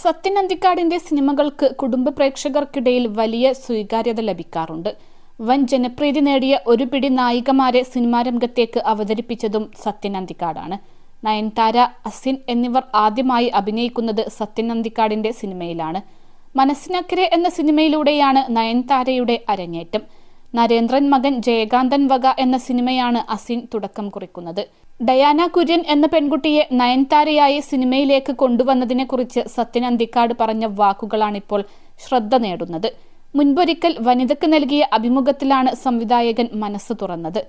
സത്യൻ അന്തിക്കാടിന്റെ സിനിമകൾക്ക് കുടുംബ പ്രേക്ഷകർക്കിടയിൽ വലിയ സ്വീകാര്യത ലഭിക്കാറുണ്ട്. വൻ ജനപ്രീതി നേടിയ ഒരു പിടി നായികമാരെ സിനിമാ രംഗത്തേക്ക് അവതരിപ്പിച്ചതും സത്യൻ അന്തിക്കാടാണ്. നയൻതാര അസിൻ എന്നിവർ ആദ്യമായി അഭിനയിക്കുന്നത് സത്യൻ അന്തിക്കാടിന്റെ സിനിമയിലാണ്. മനസ്സിനക്കരെ എന്ന സിനിമയിലൂടെയാണ് നയൻതാരയുടെ അരങ്ങേറ്റം. നരേന്ദ്രൻ മകൻ ജയകാന്തൻ വക എന്ന സിനിമയാണ് അസിൻ തുടക്കം കുറിക്കുന്നത്. ഡയാന കുര്യൻ എന്ന പെൺകുട്ടിയെ നയൻതാരയായി സിനിമയിലേക്ക് കൊണ്ടുവന്നതിനെക്കുറിച്ച് സത്യൻ അന്തിക്കാട് പറഞ്ഞ വാക്കുകളാണിപ്പോൾ ശ്രദ്ധ നേടുന്നത്. മുൻപൊരിക്കൽ വനിതയ്ക്ക് നൽകിയ അഭിമുഖത്തിലാണ് സംവിധായകൻ മനസ്സ് തുറന്നത്.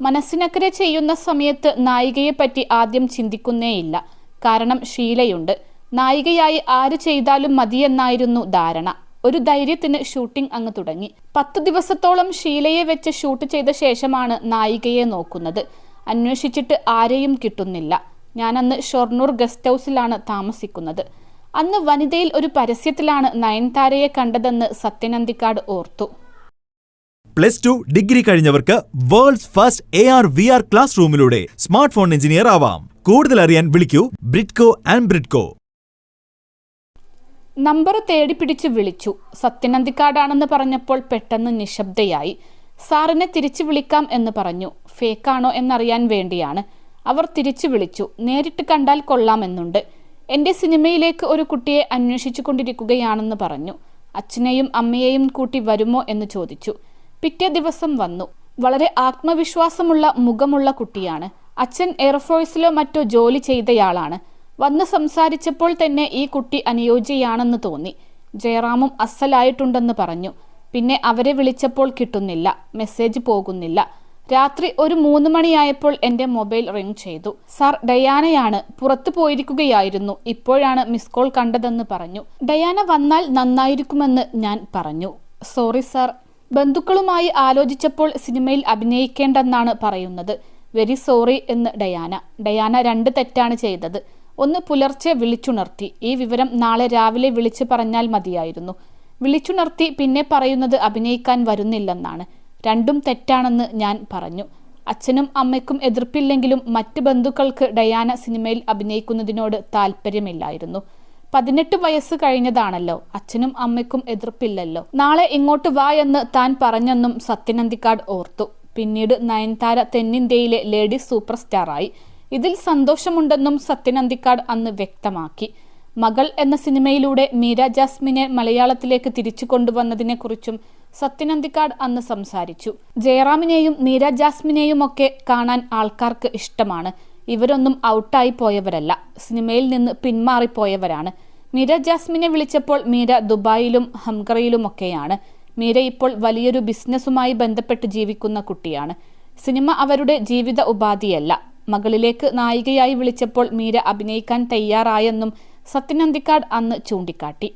മനസ്സിനക്കരെ ചെയ്യുന്ന സമയത്ത് നായികയെപ്പറ്റി ആദ്യം ചിന്തിക്കുന്നേയില്ല. കാരണം ഷീലയുണ്ട് നായികയായി ആര് ചെയ്താലും മതിയെന്നായിരുന്നു ധാരണ. ഒരു ധൈര്യത്തിന് ഷൂട്ടിംഗ് അങ്ങ് തുടങ്ങി. പത്ത് ദിവസത്തോളം ഷീലയെ വെച്ച് ഷൂട്ട് ചെയ്ത ശേഷമാണ് നായികയെ നോക്കുന്നത്. അന്വേഷിച്ചിട്ട് ആരെയും കിട്ടുന്നില്ല. ഞാൻ അന്ന് ഷൊർണൂർ ഗസ്റ്റ് ഹൗസിലാണ് താമസിക്കുന്നത്. അന്ന് വനിതയിൽ ഒരു പരസ്യത്തിലാണ് നയൻതാരയെ കണ്ടതെന്ന് സത്യനന്ദിക്കാട് ഓർത്തു. പ്ലസ് ടു ഡിഗ്രി കഴിഞ്ഞവർക്ക് world's first A R V R class റൂമിലൂടെ സ്മാർട്ട് ഫോൺ എഞ്ചിനീയർ ആവാം. കൂടുതൽ അറിയാൻ വിളിക്കൂ ബ്രിഡ്കോ ആൻഡ് ബ്രിഡ്കോ. നമ്പർ തേടി പിടിച്ച് വിളിച്ചു. സത്യനന്ദിക്കാടാണെന്ന് പറഞ്ഞപ്പോൾ പെട്ടെന്ന് നിശബ്ദയായി. സാറിനെ തിരിച്ചു വിളിക്കാം എന്ന് പറഞ്ഞു. ഫേക്കാണോ എന്നറിയാൻ വേണ്ടിയാണ്. അവർ തിരിച്ചു വിളിച്ചു. നേരിട്ട് കണ്ടാൽ കൊള്ളാമെന്നുണ്ട്. എന്റെ സിനിമയിലേക്ക് ഒരു കുട്ടിയെ അന്വേഷിച്ചു കൊണ്ടിരിക്കുകയാണെന്ന് പറഞ്ഞു. അച്ഛനെയും അമ്മയെയും കൂട്ടി വരുമോ എന്ന് ചോദിച്ചു. പിറ്റേ ദിവസം വന്നു. വളരെ ആത്മവിശ്വാസമുള്ള മുഖമുള്ള കുട്ടിയാണ്. അച്ഛൻ എയർഫോഴ്സിലോ മറ്റോ ജോലി ചെയ്തയാളാണ്. വന്ന് സംസാരിച്ചപ്പോൾ തന്നെ ഈ കുട്ടി അനുയോജ്യയാണെന്ന് തോന്നി. ജയറാമും അസലായിട്ടുണ്ടെന്ന് പറഞ്ഞു. പിന്നെ അവരെ വിളിച്ചപ്പോൾ കിട്ടുന്നില്ല. മെസ്സേജ് പോകുന്നില്ല. രാത്രി ഒരു മൂന്ന് മണിയായപ്പോൾ എന്റെ മൊബൈൽ റിംഗ് ചെയ്തു. സാർ ഡയാനയാണ്. പുറത്തു പോയിരിക്കുകയായിരുന്നു. ഇപ്പോഴാണ് മിസ് കോൾ കണ്ടതെന്ന് പറഞ്ഞു. ഡയാന വന്നാൽ നന്നായിരിക്കുമെന്ന് ഞാൻ പറഞ്ഞു. Sorry sir. ബന്ധുക്കളുമായി ആലോചിച്ചപ്പോൾ സിനിമയിൽ അഭിനയിക്കേണ്ടെന്നാണ് പറയുന്നത്. വെരി സോറി എന്ന് ഡയാന. ഡയാന രണ്ട് തെറ്റാണ് ചെയ്തത്. ഒന്ന് പുലർച്ചെ വിളിച്ചുണർത്തി. ഈ വിവരം നാളെ രാവിലെ വിളിച്ചു പറഞ്ഞാൽ മതിയായിരുന്നു. വിളിച്ചുണർത്തി പിന്നെ പറയുന്നത് അഭിനയിക്കാൻ വരുന്നില്ലെന്നാണ്. രണ്ടും തെറ്റാണെന്ന് ഞാൻ പറഞ്ഞു. അച്ഛനും അമ്മയ്ക്കും എതിർപ്പില്ലെങ്കിലും മറ്റ് ബന്ധുക്കൾക്ക് ഡയാന സിനിമയിൽ അഭിനയിക്കുന്നതിനോട് താല്പര്യമില്ലായിരുന്നു പതിനെട്ട് വയസ്സ് കഴിഞ്ഞതാണല്ലോ. അച്ഛനും അമ്മയ്ക്കും എതിർപ്പില്ലല്ലോ. നാളെ ഇങ്ങോട്ട് വാ എന്ന് താൻ പറഞ്ഞെന്നും സത്യനന്ദിക്കാട് ഓർത്തു. പിന്നീട് നയൻതാര തെന്നിന്ത്യയിലെ ലേഡി സൂപ്പർ സ്റ്റാറായി. ഇതിൽ സന്തോഷമുണ്ടെന്നും സത്യൻ അന്തിക്കാട് അന്ന് വ്യക്തമാക്കി. മകൾ എന്ന സിനിമയിലൂടെ മീര ജാസ്മിനെ മലയാളത്തിലേക്ക് തിരിച്ചു കൊണ്ടുവന്നതിനെക്കുറിച്ചും സത്യനന്ദിക്കാട് അന്ന് സംസാരിച്ചു. ജയറാമിനെയും മീര ജാസ്മിനെയും ഒക്കെ കാണാൻ ആൾക്കാർക്ക് ഇഷ്ടമാണ്. ഇവരൊന്നും ഔട്ടായി പോയവരല്ല. സിനിമയിൽ നിന്ന് പിന്മാറിപ്പോയവരാണ്. മീര ജാസ്മിനെ വിളിച്ചപ്പോൾ മീര ദുബായിലും ഹംഗറയിലുമൊക്കെയാണ്. മീര ഇപ്പോൾ വലിയൊരു ബിസിനസ്സുമായി ബന്ധപ്പെട്ട് ജീവിക്കുന്ന കുട്ടിയാണ്. സിനിമ അവരുടെ ജീവിത ഉപാധിയല്ല. മകളിലേക്ക് നായികയായി വിളിച്ചപ്പോൾ മീര അഭിനയിക്കാൻ തയ്യാറായെന്നും സത്യനന്ദിക്കാട് അന്ന് ചൂണ്ടിക്കാട്ടി.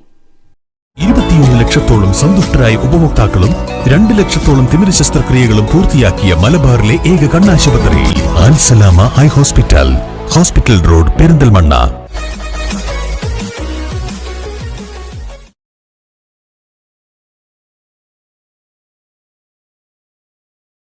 ഇരുപത്തിയൊന്ന് ലക്ഷത്തോളം സന്തുഷ്ടരായ ഉപഭോക്താക്കളും രണ്ട് ലക്ഷത്തോളം തിമിര ശസ്ത്രക്രിയകളും പൂർത്തിയാക്കിയ മലബാറിലെ ഏക കണ്ണാശുപത്രി ഹോസ്പിറ്റൽ ഹോസ്പിറ്റൽ റോഡ് പെരിന്തൽമണ്ണ.